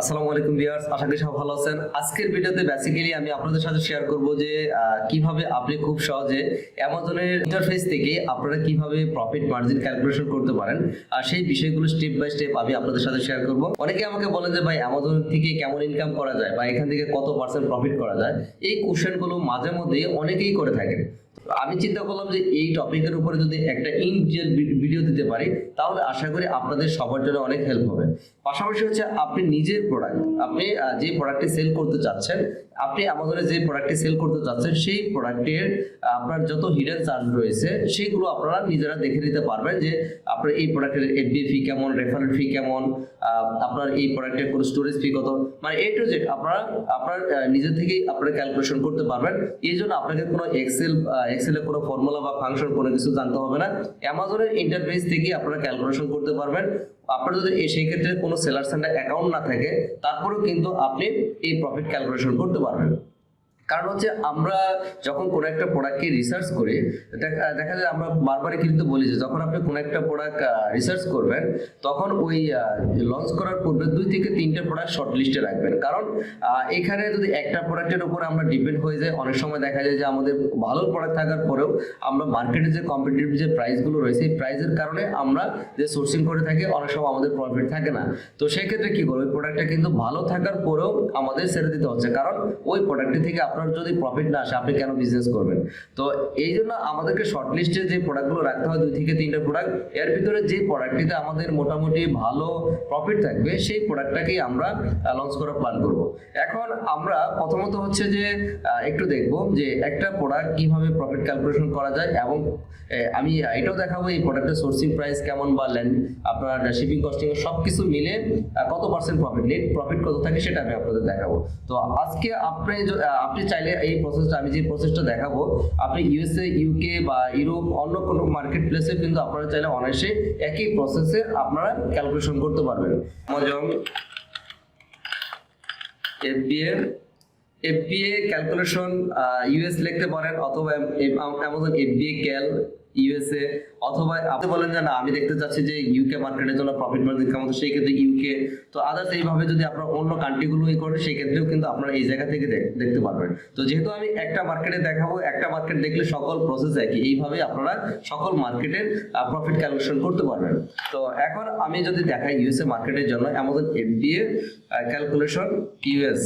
আসসালামু আলাইকুম ভিউয়ার্স, আশা করি সব ভালো আছেন। আজকের ভিডিওতে বেসিক্যালি আমি আপনাদের সাথে শেয়ার করব যে কীভাবে আপনি খুব সহজে ইন্টারফেস থেকে আপনারা কীভাবে প্রফিট মার্জিন ক্যালকুলেশন করতে পারেন। আর সেই বিষয়গুলো স্টেপ বাই স্টেপ আমি আপনাদের সাথে শেয়ার করব। অনেকে আমাকে বলেন যে, ভাই, অ্যামাজন থেকে কেমন ইনকাম করা যায়? বা এখান থেকে কত পার্সেন্ট প্রফিট করা যায়? এই কোশ্চেনগুলো মাঝে মধ্যে অনেকেই করে থাকেন। আমি চিন্তা করলাম যে এই টপিকের উপরে যদি একটা ইন ভিডিও দিতে পারি, তাহলে আশা করি আপনাদের সবার জন্য অনেক হেল্প হবে। পাশাপাশি হচ্ছে আপনি নিজের প্রোডাক্ট আপনি যে প্রোডাক্টটি সেল করতে চাচ্ছেন, আপনি আমাদের যে প্রোডাক্টটি সেল করতে চাচ্ছেন, সেই প্রোডাক্টের আপনার যত হিডেন চার্জ রয়েছে, সেইগুলো আপনারা নিজেরা দেখে নিতে পারবেন যে আপনার এই প্রোডাক্টের এফডি ফি কেমন রেফারেল ফি কেমন আপনার এই প্রোডাক্টের কোনো স্টোরেজ ফি কত। মানে এ টু জেড আপনারা, আপনার নিজে থেকেই আপনারা ক্যালকুলেশন করতে পারবেন। এই জন্য আপনাকে কোনো এক্সেল এক্সেলের কোনো ফর্মুলা বা ফাংশন কোনো কিছু জানতে হবে না। অ্যামাজনের ইন্টারফেস থেকে আপনারা ক্যালকুলেশন করতে পারবেন। আপনার যদি সেই ক্ষেত্রে কোনো সেলার সেন্টার অ্যাকাউন্ট না থাকে, তারপরেও কিন্তু আপনি এই প্রফিট ক্যালকুলেশন করতে পারবেন। কারণ হচ্ছে আমরা যখন কোনো একটা প্রোডাক্টকে রিসার্চ করি, দেখা যায় আমরা বারবারই কিন্তু বলি যে যখন আপনি কোনো একটা প্রোডাক্ট রিসার্চ করবেন, তখন ওই লঞ্চ করার পূর্বে দুই থেকে তিনটে প্রোডাক্ট শর্ট লিস্টে রাখবেন। কারণ এখানে যদি একটা প্রোডাক্টের উপর আমরা ডিপেন্ড হয়ে যায় অনেক সময় দেখা যায় যে আমাদের ভালো প্রোডাক্ট থাকার পরেও আমরা মার্কেটে যে কম্পিটিটিভ যে প্রাইসগুলো রয়েছে, এই প্রাইসের কারণে আমরা যে সোর্সিং করে থাকি, অনেক সময় আমাদের প্রফিট থাকে না। তো সেই ক্ষেত্রে কি করব ওই প্রোডাক্টটা কিন্তু ভালো থাকার পরেও আমাদের ছেড়ে দিতে হচ্ছে। কারণ ওই প্রোডাক্টটি থেকে আপনার যদি প্রফিট না আসে, আপনি কেন বিজনেস করবেন? তো এই জন্য আমাদেরকে শর্ট লিস্টে যে প্রোডাক্টগুলো রাখতে হয়, দুই থেকে তিনটা প্রোডাক্টের ভিতরে যে প্রোডাক্টটিতে আমাদের মোটামুটি ভালো প্রফিট থাকবে, সেই প্রোডাক্টটাকেই আমরা লঞ্চ করার প্ল্যান করব। এখন আমরা প্রথমত হচ্ছে যে একটু দেখব যে একটা প্রোডাক্ট কীভাবে প্রফিট ক্যালকুলেশন করা যায় এবং আমি, এটাও দেখাবো এই প্রোডাক্টের সোর্সিং প্রাইস কেমন বা ল্যান্ড আপনার শিপিং কস্টিং সব কিছু মিলে কত পার্সেন্ট প্রফিট নেট প্রফিট কত থাকে সেটা আমি আপনাদের দেখাবো। তো আজকে আপনি আপনি চাইলে এই প্রসেসটা আমি যে প্রসেসটা দেখাবো, আপনি ইউএসএ ইউকে বা ইউরোপ অন্য কোনো মার্কেট প্লেসে কিন্তু আপনারা চাইলে অনায়াসে একই প্রসেসে আপনারা ক্যালকুলেশন করতে পারবেন। Amazon FBA FBA calculation US লিখতে পারেন অথবা অ্যামাজন এফবিএ ক্যাল ইউএসএ অথবা আপনি বলেন যে না, আমি দেখতে চাচ্ছি যে ইউকে মার্কেটের জন্য প্রফিট মার্জিন কেমন সেই ক্ষেত্রে ইউকে তো আদার্স এইভাবে যদি আপনার অন্য কান্ট্রিগুলো ই করেন সেই ক্ষেত্রেও কিন্তু আপনারা এই জায়গা থেকে দেখ- দেখতে পারবেন। তো যেহেতু আমি একটা মার্কেটে দেখাবো, একটা মার্কেট দেখলে সকল প্রসেস একই। এইভাবে আপনারা সকল মার্কেটের প্রফিট ক্যালকুলেশন করতে পারবেন। তো এখন আমি যদি দেখাই ইউএসএ মার্কেটের জন্য অ্যামাজন এফডিএ ক্যালকুলেশন ইউএস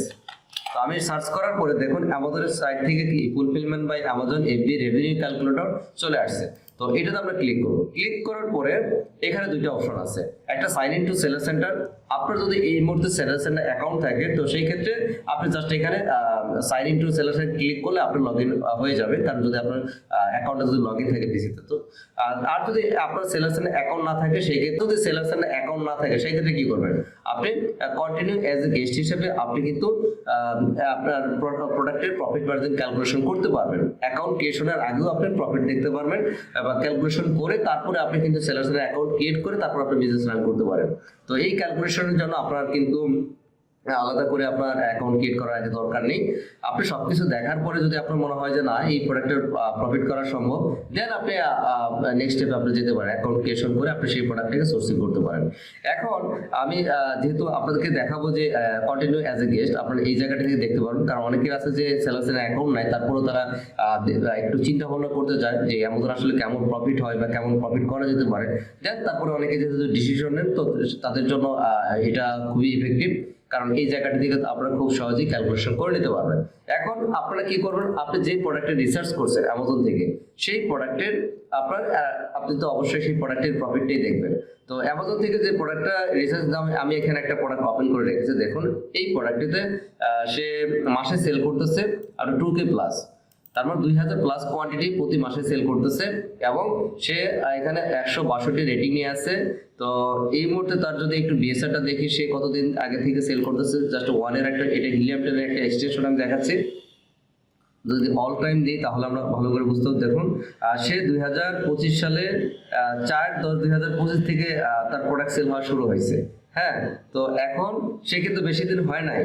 তো আমি সার্চ করার পরে দেখুন আমাদের সাইট থেকে কি fulfillment by Amazon FD revenue calculator চলে আসছে। তো এটাতে আমরা ক্লিক করব। ক্লিক করার পরে এখানে দুইটা অপশন আছে। একটা sign in to seller centre আপনার যদি এই মুহূর্তে সেলার সেন্টার অ্যাকাউন্ট থাকে, তো সেই ক্ষেত্রে আপনি জাস্ট এখানে sign in to seller centre click করলে আপনি লগ ইন হয়ে যাবে। কারণ যদি আপনার অ্যাকাউন্টে যদি লগ ইন থাকে পিসিতে তো আর যদি আপনার সেলার সেন্টার অ্যাকাউন্ট না থাকে, সেই ক্ষেত্রে যদি সেলার সেন্টার অ্যাকাউন্ট না থাকে, সেই ক্ষেত্রে কি করবেন? আপনি কন্টিনিউ অ্যাজ এ গেস্ট হিসেবে আপনি কিন্তু আপনার প্রোডাক্টের প্রফিট মার্জিন ক্যালকুলেশন করতে পারবেন। অ্যাকাউন্ট ক্রিয়েশনের আগেও আপনি প্রফিট দেখতে পারবেন, বা ক্যালকুলেশন করে তারপরে আপনি কিন্তু সেলার্সের অ্যাকাউন্ট ক্রিয়েট করে তারপর আপনি বিজনেস রান করতে পারেন। তো এই ক্যালকুলেশনের জন্য আপনার কিন্তু আলাদা করে আপনার অ্যাকাউন্ট ক্রিয়েট করার দরকার নেই। আপনি সবকিছু দেখার পরে যদি আপনার মনে হয় যে না, এই প্রোডাক্টের প্রফিট করা সম্ভব দেন আপনি নেক্সট স্টেপে আপনি যেতে পারেন। অ্যাকাউন্ট ক্রিয়েশন করে আপনি সেই প্রোডাক্টটাকে সোর্সিং করতে পারেন। এখন আমি যেহেতু আপনাদেরকে দেখাবো যে কন্টিনিউ অ্যাজ এ গেস্ট আপনারা এই জায়গাটা থেকে দেখতে পারবেন। কারণ অনেকের আছে যে সেলার্সের অ্যাকাউন্ট নাই, তারপরেও তারা একটু চিন্তা ভাবনা করতে চায় যে অ্যামাজন আসলে কেমন প্রফিট হয় বা কেমন প্রফিট করা যেতে পারে। দেন তারপরে অনেকে যেহেতু ডিসিশন নেন, তো তাদের জন্য এটা খুবই ইফেক্টিভ কারণ এই জায়গাটি থেকে আপনারা খুব সহজেই ক্যালকুলেশন করে নিতে পারবেন। এখন আপনারা কি করবেন? আপনি যে প্রোডাক্টের রিসার্চ করছেন অ্যামাজন থেকে, সেই প্রোডাক্টের আপনার আপনি তো অবশ্যই সেই প্রোডাক্টের প্রফিটটাই দেখবেন। তো অ্যামাজন থেকে যে প্রোডাক্টটা রিসার্চ দাম, আমি এখানে একটা প্রোডাক্ট ওপেন করে রেখেছি, দেখুন। এই প্রোডাক্টটিতে সে মাসে সেল করতেছে আর টু কে প্লাস তার মানে দুই হাজার প্লাস কোয়ান্টিটি প্রতি মাসে সেল করতেছে এবং সে এখানে একশো বাষট্টি রেটিং নিয়ে আছে। তো এই মুহূর্তে তার যদি একটু বিএসআরটা দেখি, সে কতদিন আগে থেকে সেল করতেছে? জাস্ট ওয়ানের একটা, এটা হিলিয়াম টেনের একটা এক্সটেনশন আমি দেখাচ্ছি। যদি অল টাইম দিই, তাহলে আমরা ভালো করে বুঝতে দেখুন সে দুই হাজার পঁচিশ সালে চার দশ দুই হাজার পঁচিশ থেকে তার প্রোডাক্ট সেল হওয়া শুরু হয়েছে। হ্যাঁ তো এখন সে কিন্তু বেশি দিন হয় নাই।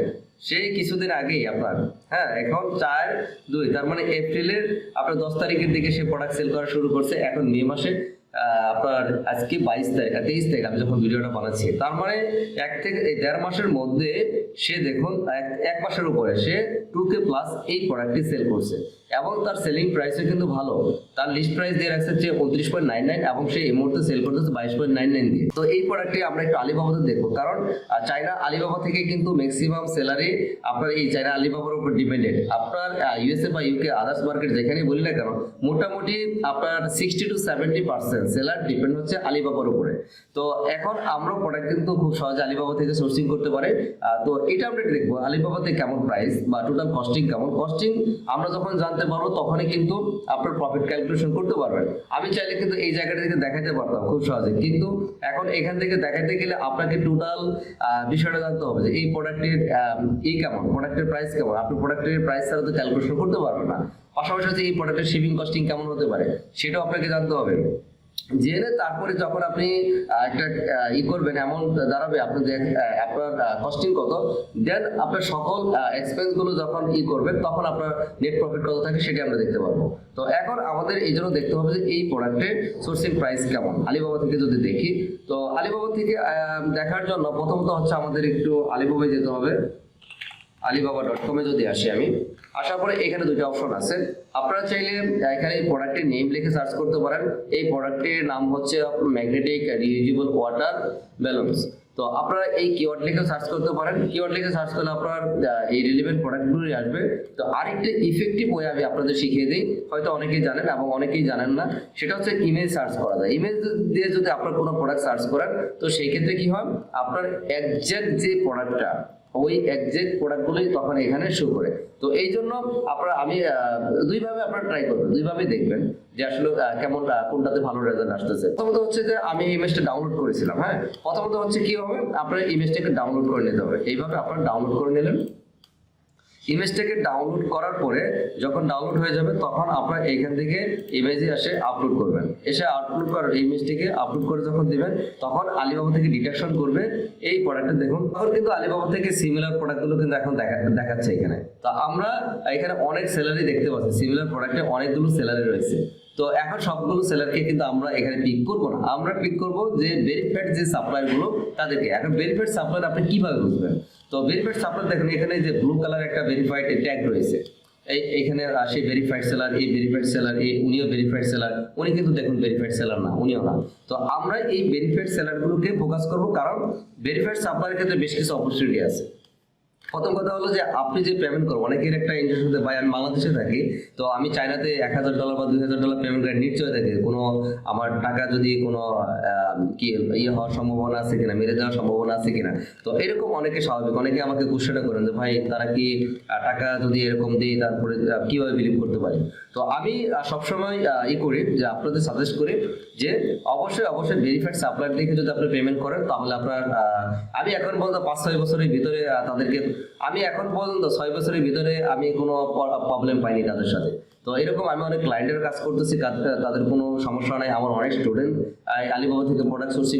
সেই কিছুদিন আগেই আপনার হ্যাঁ এখন চার দুই, তার মানে এপ্রিলের আপনার দশ তারিখের দিকে সে প্রোডাক্ট সেল করা শুরু করছে, এখন মে মাসে আপনার আজকে বাইশ তারিখ তেইশ তারিখ আমি যখন ভিডিওটা বানাচ্ছি, তার মানে এক থেকে দেড় মাসের মধ্যে সে দেখুন, এক মাসের উপরে সে টু কে প্লাস এই প্রোডাক্টটি সেল করছে। এবং তার সেলিং প্রাইসও কিন্তু ভালো। তার লিস্ট প্রাইস দিয়ে রাখছে যে উনত্রিশ পয়েন্ট নাইন নাইন এবং সে এই মুহূর্তে সেল করতেছে বাইশ পয়েন্ট নাইন নাইন দিয়ে। তো এই প্রোডাক্টটি আমরা একটু আলিবাবাতে দেখব। কারণ চায়না আলিবাবা থেকে কিন্তু ম্যাক্সিমাম সেলারি আপনার এই চায়না আলিবাবার উপর ডিপেন্ডেন্ট আপনার ইউএসএ বা ইউকে আদার্স মার্কেট যেখানেই বলি না কেন, মোটামুটি আপনার sixty to seventy percent seller depend হচ্ছে আলিবাবার উপরে। তো এখন আমরা প্রোডাক্ট কিন্তু খুব সহজে আলিবাবা থেকে সোর্সিং করতে পারে। তো এটা আমরা দেখব। আলিবাবাতে কেমন প্রাইস বা টোটাল কস্টিং কেমন? কস্টিং আমরা যখন জানতে পারব, তখনই কিন্তু আপনার প্রফিট ক্যালকুলেশন করতে পারবেন। আমি চাইলে কিন্তু এই জায়গাটা থেকে দেখাতে পারতাম খুব সহজে। কিন্তু এখন এখান থেকে দেখাতে গেলে আপনাকে টোটাল বিষয়টা জানতে হবে যে এই প্রোডাক্টের এই কেমন প্রোডাক্টের প্রাইস কেমন? আপনি প্রোডাক্টের প্রাইস ছাড়া তো ক্যালকুলেশন করতে পারবেন না। পাশাপাশি হচ্ছে এই প্রোডাক্টের শিপিং কস্টিং কেমন হতে পারে, সেটাও আপনাকে জানতে হবে। জেনে তারপরে যখন আপনি একটা ই করবেন, এমন দাঁড়াবে আপনি যে আপনার কস্টিং কত দেন আপনার সকল এক্সপেন্সগুলো যখন ই করবেন, তখন আপনার নেট প্রফিট কত থাকে সেটা আমরা দেখতে পারব। তো এখন আমাদের এই জন্য দেখতে হবে যে এই প্রোডাক্টের সোর্সিং প্রাইস কেমন। আলিবাবা থেকে যদি দেখি, তো আলিবাবা থেকে দেখার জন্য প্রথমত হচ্ছে আমাদের একটু আলিবাবায় যেতে হবে। আলিবাবা ডট কমে যদি আসি আমি। আসার পরে এখানে দুটো অপশন আছে। আপনারা চাইলে এখানে এই প্রোডাক্টের নেম লিখে সার্চ করতে পারেন। এই প্রোডাক্টের নাম হচ্ছে ম্যাগনেটিক রিউজেবল ওয়াটার ব্যালন্স তো আপনারা এই কিওয়ার্ড লিখে সার্চ করতে পারেন। কিওয়ার্ড লিখে সার্চ করলে আপনার এই রিলেভেন্ট প্রোডাক্টগুলোই আসবে। তো আরেকটা ইফেক্টিভ ওয়ে আমি আপনাদের শিখিয়ে দিই। হয়তো অনেকেই জানেন এবং অনেকেই জানেন না। সেটা হচ্ছে ইমেজ সার্চ করা যায়। ইমেজ দিয়ে যদি আপনার কোনো প্রোডাক্ট সার্চ করেন, তো সেই ক্ষেত্রে কি হয়? আপনার একজ্যাক্ট যে প্রোডাক্টটা ওই একজ্যাক্ট প্রোডাক্টগুলোই তখন এখানে শো করে। তো এই জন্য আপনারা, আমি দুইভাবে আপনার ট্রাই করবেন দুইভাবে দেখবেন যে আসলে কেমন কোনটাতে ভালো রেজাল্ট আসতেছে। প্রথমত হচ্ছে যে আমি ইমেজটা ডাউনলোড করেছিলাম হ্যাঁ? প্রথমত হচ্ছে কি হবে, আপনার ইমেজটাকে ডাউনলোড করে নিতে হবে। এইভাবে আপনার ডাউনলোড করে নিলেন। ইমেজটাকে ডাউনলোড করার পরে যখন ডাউনলোড হয়ে যাবে, তখন আপনার এখান থেকে ইমেজে এসে আপলোড করবেন। এসে আপলোড করার ইমেজটিকে আপলোড করে যখন দিবেন, তখন আলিবাবা থেকে ডিটেকশন করবে। এই প্রোডাক্টটা দেখুন। তখন কিন্তু আলিবাবা থেকে সিমিলার প্রোডাক্টগুলো কিন্তু এখন দেখা- দেখাচ্ছে এখানে। তা আমরা এখানে অনেক স্যালারি দেখতে পাচ্ছি। সিমিলার প্রোডাক্টে অনেকগুলো স্যালারি রয়েছে। তো এখন সবগুলো সেলারকে কিন্তু আমরা এখানে পিক করব না। আমরা পিক করব যে ভেরিফাইড যে সাপ্লায়ারগুলো তাদেরকে। এখন ভেরিফাইড সাপ্লায়ার আপনি কীভাবে বুঝবেন? তো ভেরিফাইড সাপ্লায়ার দেখেন, এখানে যে ব্লু কালার একটা ভেরিফাইড ট্যাগ রয়েছে। এই, এখানে সেই ভেরিফাইড সেলার এই ভেরিফাইড সেলার এই উনিও ভেরিফাইড সেলার উনি কিন্তু দেখুন ভেরিফাইড সেলার না, উনিও না। তো আমরা এই ভেরিফাইড সেলারগুলোকে ফোকাস করব কারণ ভেরিফাইড সাপ্লায়ার ক্ষেত্রে বেশ কিছু অপরচুনিটি আছে। প্রথম কথা হলো যে আপনি যে পেমেন্ট করব অনেকের একটা ইন্টারেস্ট হতে ভাই, আমি বাংলাদেশে থাকি, তো আমি চায়নাতে এক হাজার ডলার বা দুই হাজার ডলার পেমেন্ট করে নিশ্চয় থাকে। কোনো আমার টাকা যদি কোনো কি ইয়ে হওয়ার সম্ভাবনা আছে কিনা, মেরে যাওয়ার সম্ভাবনা আছে কিনা? তো এরকম অনেকে স্বাভাবিক। অনেকে আমাকে কোশ্চেনটা করেন যে, ভাই, তারা কি টাকা যদি এরকম দিই তারপরে কীভাবে বিলিভ করতে পারি? তো আমি সবসময় ই করি যে আপনাদের সাজেস্ট করি যে অবশ্যই অবশ্যই ভেরিফাইড সাপ্লায়ার দেখে যদি আপনি পেমেন্ট করেন, তাহলে আপনার আমি এখন পর্যন্ত পাঁচ ছয় বছরের ভিতরে তাদেরকে আমি এখন পর্যন্ত ছয় বছরের ভিতরে আমি কোনো প্রবলেম পাইনি তাদের সাথে। তো এরকম আমি অনেক ক্লায়েন্টের কাজ করতেছি তাদের কোনো সমস্যা নাই। আমার অনেক স্টুডেন্ট আলিবাবা থেকে প্রোডাক্ট সোর্সিং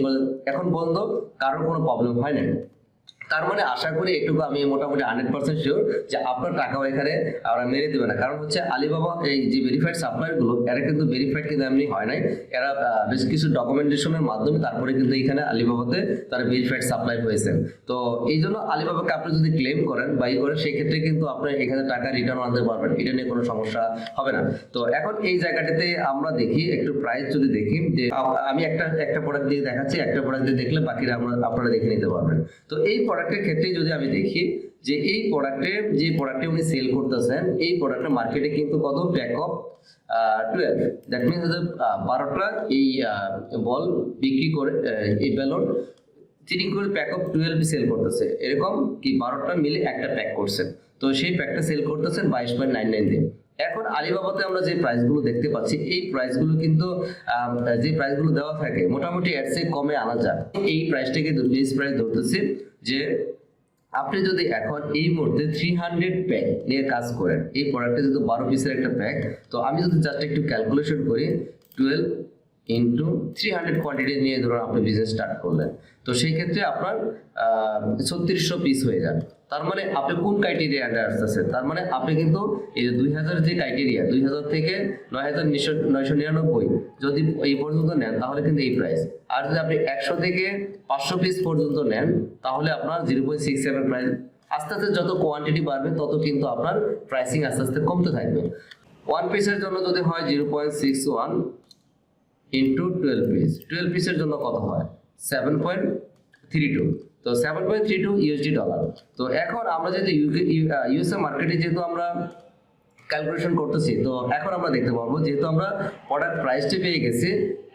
এখন পর্যন্ত কারোর কোনো প্রবলেম হয় নাই। তার মানে আশা করি এটুকু আমি মোটামুটি হান্ড্রেড পার্সেন্ট শিওর যে আপনার টাকাও এখানে ওরা মেরে দেবে না। কারণ হচ্ছে আলিবাবা এই যে ভেরিফাইড সাপ্লায়ারগুলো, এরা কিন্তু ভেরিফাইড কিন্তু এমনি হয় নাই। এরা বেশ কিছু ডকুমেন্টেশনের মাধ্যমে তারপরে কিন্তু এখানে আলিবাবাতে তারা ভেরিফাইড সাপ্লাই হয়েছে। তো এই জন্য আলিবাবাকে আপনি যদি ক্লেম করেন বা ই করেন, সেই ক্ষেত্রে কিন্তু আপনি এখানে টাকা রিটার্ন আনতে পারবেন। এটা নিয়ে কোনো সমস্যা হবে না। তো এখন এই জায়গাটাতে আমরা দেখি, একটু প্রাইস যদি দেখি, যে আমি একটা একটা প্রোডাক্ট দিয়ে দেখাচ্ছি, একটা প্রোডাক্ট দিয়ে দেখলে বাকিরা আমরা, আপনারা দেখে নিতে পারবেন। তো এই প্রোডাক্টের ক্ষেত্রে যদি আমি দেখি যে এই প্রোডাক্টে যে প্রোডাক্টে উনি সেল করতেছেন, এই প্রোডাক্টের মার্কেটে কিন্তু কত? Pack of twelve that means বারোটা এই বল বিক্রি করে এই ব্যালট তিনি করে প্যাক অফ টুয়েলভ সেল করতেছে। এরকম কি বারোটা মিলে একটা প্যাক করছেন। তো সেই প্যাকটা সেল করতেছেন বাইশ পয়েন্ট নাইন নাইন দিয়ে। এখন আলিবাবাতে আমরা যে প্রাইসগুলো দেখতে পাচ্ছি, এই প্রাইসগুলো কিন্তু যে প্রাইসগুলো দেওয়া থাকে, মোটামুটি এর চেয়ে কমে আনা যায়। এই প্রাইসটাকে বেস প্রাইস ধরতেছি। যে আপনি যদি এখন এই মুহূর্তে থ্রি হান্ড্রেড প্যাক নিয়ে কাজ করেন, এই প্রোডাক্টে যদি বারো পিসের একটা প্যাক তো আমি যদি জাস্ট একটু ক্যালকুলেশন করি twelve into three hundred quantity নিয়ে ধরুন আপনি বিজনেস স্টার্ট করলেন। তো সেই ক্ষেত্রে আপনার ছত্রিশশো পিস হয়ে যাবে। তার মানে আপনি কোন ক্রাইটেরিয়া আন্ডার আসতেছে? তার মানে আপনি কিন্তু এই যে দুই হাজার যে ক্রাইটেরিয়া দুই হাজার থেকে নয় হাজার নয়শো নিরানব্বই, যদি এই পর্যন্ত নেন, তাহলে কিন্তু এই প্রাইস আর যদি আপনি একশো থেকে পাঁচশো পিস পর্যন্ত নেন, তাহলে আপনার zero point six seven price আস্তে আস্তে যত কোয়ান্টিটি বাড়বে, তত কিন্তু আপনার প্রাইসিং আস্তে আস্তে কমতে থাকবে। ওয়ান পিসের জন্য যদি হয় zero point six one into twelve piece twelve পিসের জন্য কত হয়? সেভেন পয়েন্ট থ্রি টু তো seven point three two USD dollar তো এখন আমরা যেহেতু ইউএসএ মার্কেটে যেহেতু আমরা ক্যালকুলেশন করতেছি, তো এখন আমরা দেখতে পারব যেহেতু আমরা প্রোডাক্ট প্রাইসটি পেয়ে গেছি,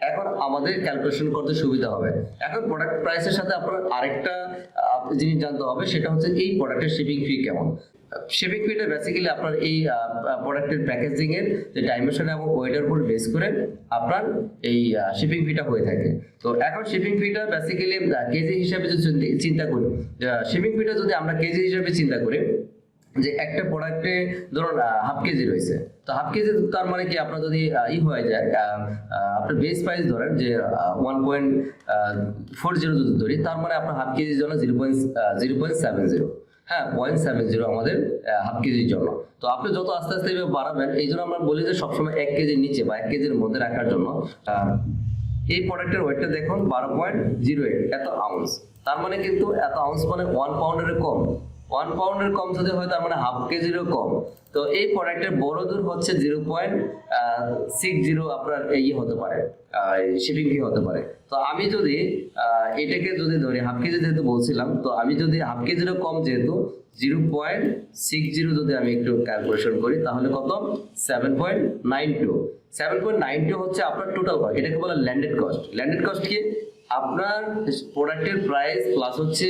এখন আমাদের ক্যালকুলেশন করতে সুবিধা হবে। এখন প্রোডাক্ট প্রাইসের সাথে আপনার আরেকটা জিনিস জানতে হবে, সেটা হচ্ছে এই প্রোডাক্টের শিপিং ফি কেমন? শিপিং ফিটা বেসিক্যালি আপনার এই প্রোডাক্টের প্যাকেজিং এর যে ডাইমেনশন এবং ওয়েটের উপর বেস করে আপনার এই শিপিং ফিটা হয়ে থাকে। তো এখন শিপিং ফিটা বেসিক্যালি কেজি হিসাবে যদি চিন্তা- করি শিপিং ফিটা যদি আমরা কেজি হিসাবে চিন্তা করি, যে একটা প্রোডাক্টে ধরুন হাফ কেজি রয়েছে। তো হাফ কেজি তার মানে কি আপনার যদি ই হয়ে যায় আপনার বেস প্রাইস ধরেন যে ওয়ান পয়েন্ট ফোর জিরো যদি ধরি, তার মানে আপনার হাফ কেজির জন্য zero point zero point seven zero হ্যাঁ পয়েন্ট সেভেন জিরো আমাদের হাফ কেজির জন্য। তো আপনি যত আস্তে আস্তে এভাবে বাড়াবেন, এই জন্য আমরা বলি যে সবসময় এক কেজির নিচে বা এক কেজির মধ্যে রাখার জন্য এই প্রোডাক্টের ওয়েটটা দেখুন, বারো পয়েন্ট জিরো এইট এত আউন্স তার মানে কিন্তু এত আউন্স মানে ওয়ান পাউন্ডের কম। ওয়ান পাউন্ডের কম যদি হয়, তার মানে হাফ কেজিরও কম। তো এই প্রোডাক্টের বড় দূর হচ্ছে জিরো পয়েন্ট সিক্স জিরো আপনার এই হতে পারে শিপিং ফি হতে পারে। তো আমি যদি এটাকে যদি ধরি হাফ কেজি যেহেতু বলছিলাম, তো আমি যদি হাফ কেজিরও কম যেহেতু জিরো পয়েন্ট সিক্স জিরো যদি আমি একটু ক্যালকুলেশন করি, তাহলে কত? Seven point nine two seven point nine two হচ্ছে আপনার টোটাল কস্ট এটাকে বলে ল্যান্ডেড কস্ট ল্যান্ডেড কস্ট কি? আপনার প্রোডাক্টের প্রাইস প্লাস হচ্ছে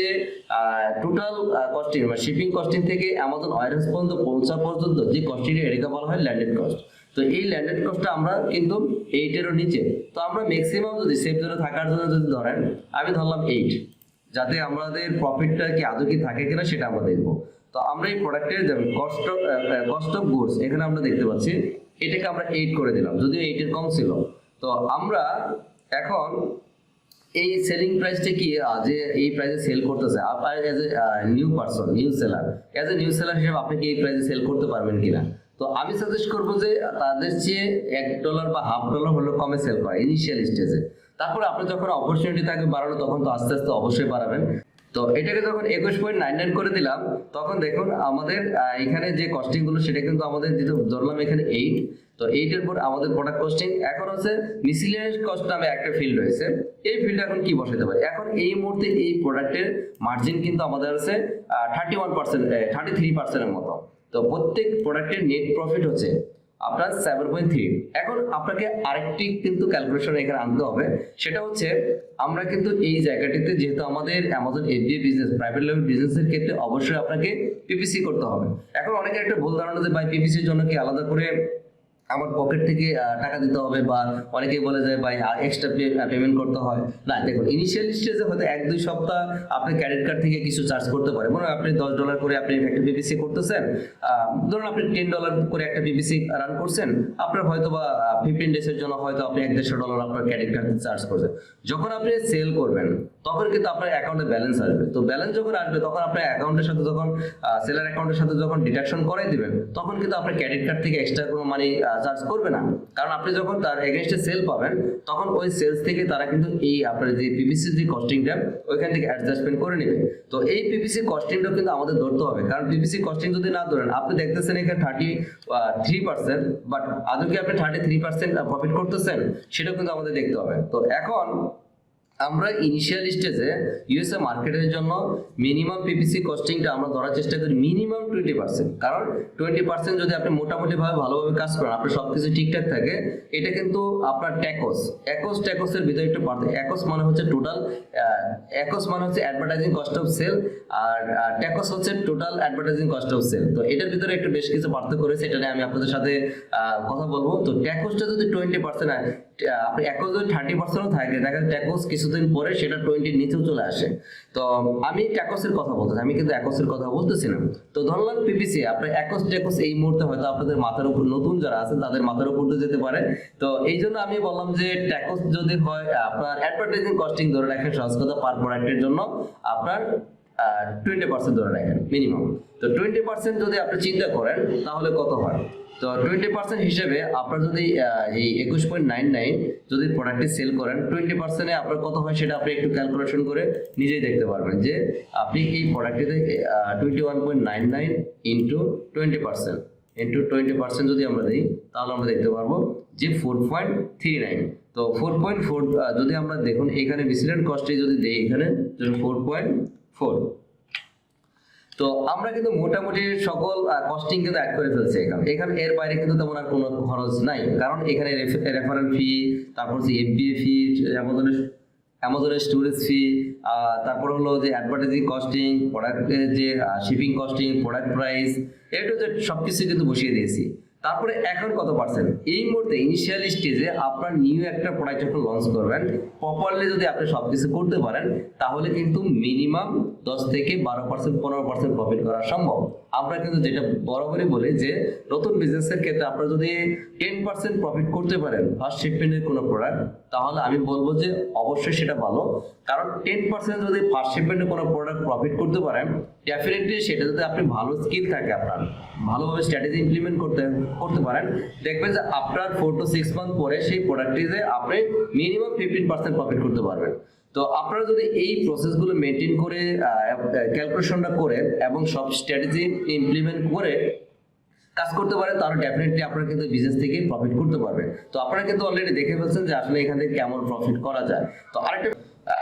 টোটাল কস্টিং বা শিপিং কস্টিং থেকে অ্যামাজন ওয়ারহাউস পর্যন্ত পৌঁছা পর্যন্ত যে কস্টিংটা এটাকে বলা হয় ল্যান্ডেড কস্ট তো এই ল্যান্ডেড কস্টটা আমরা কিন্তু এইটেরও নিচে। তো আমরা ম্যাক্সিমাম যদি সেফ জোনে থাকার জন্য যদি ধরেন, আমি ধরলাম এইট যাতে আমাদের প্রফিটটা কি আদৌ কি থাকে কিনা সেটা আমরা দেখব। তো আমরা এই প্রোডাক্টের কস্ট কস্ট অফ গুডস এখানে আমরা দেখতে পাচ্ছি, এটাকে আমরা এইট করে দিলাম, যদিও এইটের কম ছিল। তো আমরা এখন এই সেলিং প্রাইসটা কি যে এই প্রাইসে সেল করতেছে? আপনার as a new person new seller as a new seller হিসেবে আপনি কি এই প্রাইসে সেল করতে পারবেন কিনা? তো আমি সাজেস্ট করব যে তাদের চেয়ে এক ডলার বা হাফ ডলার হলেও কমে সেল করা ইনিশিয়াল স্টেজে তারপরে আপনি যখন অপরচুনিটি থাকবে বাড়ানো, তখন তো আস্তে আস্তে অবশ্যই বাড়াবেন। তো এটাকে যখন একুশ পয়েন্ট নাইন নাইন করে দিলাম, তখন দেখুন আমাদের এখানে যে কস্টিংগুলো, সেটা কিন্তু আমাদের যেহেতু ধরলাম এখানে এইট তো এইটের পর আমাদের প্রোডাক্ট কস্টিং এখন হচ্ছে মিসিলিয়াস কস্ট নামে একটা ফিল্ড রয়েছে। এই ফিল্ডে এখন কি বসাতে পারে? এখন এই মুহূর্তে এই প্রোডাক্টের মার্জিন কিন্তু আমাদের আছে thirty one percent thirty three পার্সেন্টের মতো। তো প্রত্যেক প্রোডাক্টের নেট প্রফিট হচ্ছে আপনার সেভেন পয়েন্ট থ্রি এখন আপনাকে আরেকটি কিন্তু ক্যালকুলেশন এখানে আনতে হবে। সেটা হচ্ছে, আমরা কিন্তু এই জায়গাটিতে যেহেতু আমাদের Amazon FDA business private level বিজনেসের ক্ষেত্রে অবশ্যই আপনাকে পিপিসি করতে হবে। এখন অনেকের একটা ভুল ধারণা যে, ভাই পিপিসির জন্য কি আলাদা করে আমার পকেট থেকে টাকা দিতে হবে বা অনেকেই বলে যায় ভাই এক্সট্রা পেমেন্ট করতে হয়। না দেখুন ইনিশিয়াল স্টেজে হয়তো এক, দুই সপ্তাহ আপনি ক্রেডিট কার্ড থেকে কিছু চার্জ করতে পারে মনে আপনি দশ ডলার করে আপনি একটা পিপিসি করতেছেন ধরুন আপনি টেন ডলার করে একটা পিপিসি রান করছেন, আপনার হয়তো বা ফিফটিন ডেজের জন্য হয়তো আপনি এক, দেড়শো ডলার আপনার ক্রেডিট কার্ড চার্জ করছেন। যখন আপনি সেল করবেন, তখন কিন্তু আপনার অ্যাকাউন্টে ব্যালেন্স আসবে। তো ব্যালেন্স যখন আসবে, তখন আপনার অ্যাকাউন্টের সাথে যখন সেলার অ্যাকাউন্টের সাথে যখন ডিডাকশন করাই দিবেন, তখন কিন্তু আপনার ক্রেডিট কার্ড থেকে এক্সট্রা কোনো মানি চার্জ করবে না। কারণ আপনি যখন তার এগেনস্টে সেল পাবেন, তখন ওই সেলস থেকে তারা কিন্তু এই আপনার যে পিপিসি যে কস্টিংটা ওইখান থেকে অ্যাডজাস্টমেন্ট করে নেবে। তো এই পিপিসি কস্টিংটা কিন্তু আমাদের ধরতে হবে। কারণ পিপিসি কস্টিং যদি না ধরেন, আপনি দেখতেছেন এখানে থার্টি থ্রি পার্সেন্ট বাট আদৌ কি আপনি থার্টি থ্রি পার্সেন্ট প্রফিট করতেছেন? সেটাও কিন্তু আমাদের দেখতে হবে। তো এখন আমরা ইনিশিয়াল স্টেজে ইউএসএ মার্কেটের জন্য মিনিমাম পিপিসি কস্টিংটা আমরা ধরার চেষ্টা করি মিনিমাম টোয়েন্টি পার্সেন্ট কারণ টোয়েন্টি পার্সেন্ট যদি আপনি মোটামুটি ভাবে ভালোভাবে কাজ করেন, আপনার সবকিছু ঠিকঠাক থাকে, এটা কিন্তু আপনার ট্যাকস একস ট্যাকসের ভিতরে একটু পার্থক্য। একস মানে হচ্ছে টোটাল একস মানে হচ্ছে অ্যাডভার্টাইজিং কস্ট অফ সেল আর ট্যাকস হচ্ছে total advertising cost of sale তো এটার ভিতরে একটু বেশ কিছু পার্থক্য রয়েছে, এটা নিয়ে আমি আপনাদের সাথে কথা বলব। তো ট্যাকসটা যদি টোয়েন্টি পার্সেন্ট আপনি একজ যদি থার্টি পার্সেন্টও থাকে দেখা যায় ট্যাকস কিছুদিন পরে সেটা টোয়েন্টির নিচেও চলে আসে। তো আমি ট্যাকসের কথা বলতেছি, আমি কিন্তু একসের কথা বলতেছি না। তো ধরলাম পিপিসি আপনার একস ট্যাকস এই মুহূর্তে হয়তো আপনাদের মাথার উপর নতুন যারা আছেন, তাদের মাথার উপর দিয়ে যেতে পারে। তো এই জন্য আমি বললাম যে ট্যাকস যদি হয়, আপনার অ্যাডভার্টাইজিং কস্টিং ধরে রাখেন, সহজ কথা পার প্রোডাক্টের জন্য আপনার টোয়েন্টি পার্সেন্ট ধরে রাখেন মিনিমাম তো টোয়েন্টি পার্সেন্ট যদি আপনি চিন্তা করেন, তাহলে কত হয়? তো টোয়েন্টি পার্সেন্ট হিসেবে আপনার যদি এই একুশ পয়েন্ট নাইন নাইন যদি প্রোডাক্টটি সেল করেন টোয়েন্টি পার্সেন্টে আপনার কত হয় সেটা আপনি একটু ক্যালকুলেশন করে নিজেই দেখতে পারবেন যে আপনি এই প্রোডাক্টটিতে twenty one point nine nine into twenty percent into twenty percent যদি আমরা দিই, তাহলে আমরা দেখতে পারব যে ফোর পয়েন্ট থ্রি নাইন তো ফোর পয়েন্ট ফোর যদি আমরা দেখুন এখানে মিসিলেন্ট কস্টে যদি দেই এখানে ফোর পয়েন্ট ফোর তো আমরা কিন্তু মোটামুটি সকল কস্টিং কিন্তু অ্যাড করে ফেলছি এখানে এখানে এর বাইরে কিন্তু তেমন আর কোনো খরচ নাই। কারণ এখানে রেফারেল ফি তারপর হচ্ছে এফবিএ ফি অ্যামাজনের অ্যামাজনের স্টোরেজ ফি তারপর হলো যে অ্যাডভার্টাইজিং কস্টিং প্রোডাক্টের যে শিপিং কস্টিং প্রোডাক্ট প্রাইস এটা হচ্ছে সব কিছু কিন্তু বসিয়ে দিয়েছি। তারপরে এখন কত পার্সেন্ট এই মুহূর্তে ইনিশিয়াল স্টেজে আপনার নিউ একটা প্রোডাক্ট যখন লঞ্চ করবেন প্রপারলি যদি আপনি সব কিছু করতে পারেন, তাহলে কিন্তু মিনিমাম দশ থেকে বারো পার্সেন্ট পনেরো পার্সেন্ট প্রফিট করা সম্ভব। আমরা কিন্তু যেটা বরাবরই বলি যে, নতুন বিজনেসের ক্ষেত্রে আপনারা যদি টেন পার্সেন্ট প্রফিট করতে পারেন ফার্স্ট শিপমেন্টের কোনো প্রোডাক্ট তাহলে আমি বলব যে অবশ্যই সেটা ভালো। কারণ টেন পার্সেন্ট যদি ফার্স্ট শিপমেন্টের কোনো প্রোডাক্ট প্রফিট করতে পারেন ডেফিনেটলি সেটা যদি আপনি ভালো স্কিল থাকে আপনার, ভালোভাবে স্ট্র্যাটেজি ইমপ্লিমেন্ট করতে করতে পারেন, দেখবেন যে আপনার ফোর টু সিক্স মান্থ পরে সেই প্রোডাক্টটিতে আপনি মিনিমাম ফিফটিন পার্সেন্ট প্রফিট করতে পারবেন। তো আপনারা যদি এই প্রসেসগুলো মেনটেন করে ক্যালকুলেশনটা করে এবং সব স্ট্র্যাটেজি ইমপ্লিমেন্ট করে কাজ করতে পারেন তাহলে ডেফিনেটলি আপনারা কিন্তু বিজনেস থেকে প্রফিট করতে পারবেন। তো আপনারা কিন্তু অলরেডি দেখে ফেলছেন যে আসলে এখান থেকে কেমন প্রফিট করা যায়। তো আরেকটা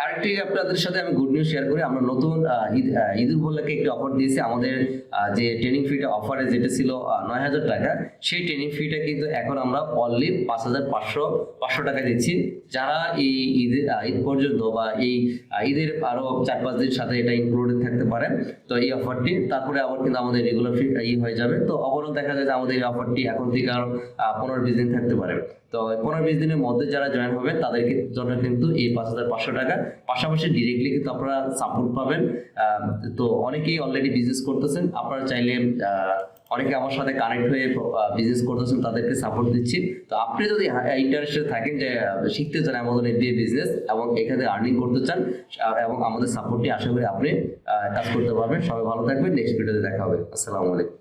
আরেকটি আপনাদের সাথে আমি গুড নিউজ শেয়ার করি। আমরা নতুন আহ, ঈদ একটি অফার দিয়েছি। আমাদের যে ট্রেনিং ফিটা অফারে যেটা ছিল নয় হাজার টাকা সেই ট্রেনিং ফিটা কিন্তু এখন আমরা অনলি পাঁচ হাজার পাঁচশো পাঁচশো টাকা দিচ্ছি। যারা এই ঈদের ঈদ পর্যন্ত বা এই ঈদের আরও চার পাঁচ দিন সাথে এটা ইনক্লুডেড থাকতে পারে তো এই অফারটি তারপরে আবার কিন্তু আমাদের রেগুলার ফি ই হয়ে যাবে। তো অবরোধ দেখা যায় যে আমাদের এই অফারটি এখন থেকে আরও আহ, পনেরো বিশ দিন থাকতে পারে। তো পনেরো বিশ দিনের মধ্যে যারা জয়েন হবে, তাদেরকে জন্য কিন্তু এই পাঁচ হাজার পাঁচশো টাকা। পাশাপাশি ডিরেক্টলি কিন্তু আপনারা সাপোর্ট পাবেন। তো অনেকেই অলরেডি বিজনেস করতেছেন। আপনারা চাইলে অনেকে আমার সাথে কানেক্ট হয়ে বিজনেস করতেছেন, তাদেরকে সাপোর্ট দিচ্ছি। তো আপনি যদি ইন্টারেস্টেড থাকেন যে শিখতে চান আমাদের এফবিএ বিজনেস এবং এখানে আর্নিং করতে চান এবং আমাদের সাপোর্টটি আশা করি আপনি কাজ করতে পারবেন। সবাই ভালো থাকবেন। নেক্সট ভিডিওতে দেখা হবে। আসসালামু আলাইকুম।